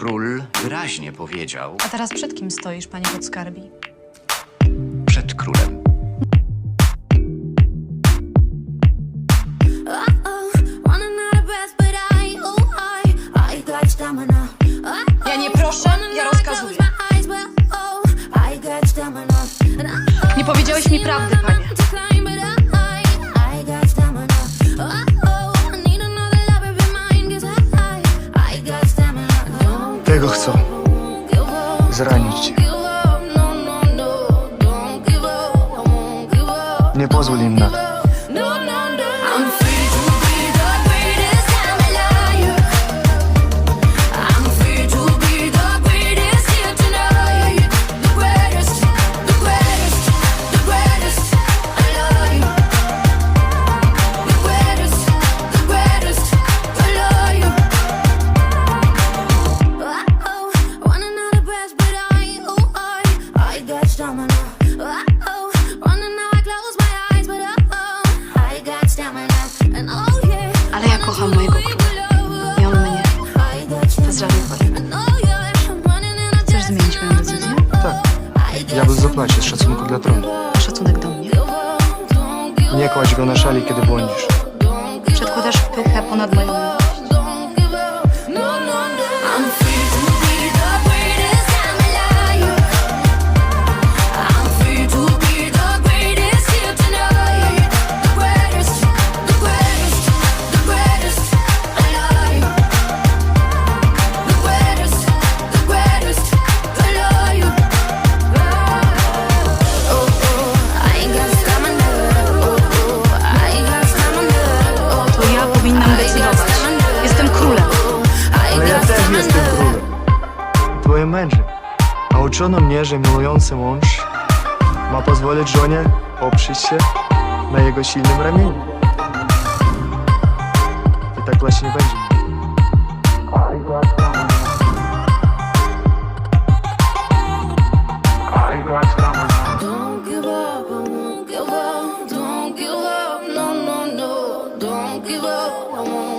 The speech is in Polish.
Król wyraźnie powiedział A teraz przed kim stoisz, panie podskarbi? przed królem. Ja nie proszę, ja rozkazuję. Nie powiedziałeś mi prawdy, panie. заранить. Не позволим нам. Ale ja kocham mojego króla. I on mnie. Bez żadnych warunków. Chcesz zmienić moją decyzję? Tak. Ja bym zapłacił z szacunku dla tronu. Szacunek do mnie. Nie kładź go na szali, kiedy błądzisz. Przedkładasz pychę ponad moją miłość. moim mężem. A uczono mnie, że miłujący mąż ma pozwolić żonie oprzeć się na jego silnym ramieniu. I tak właśnie będzie. I won't give up.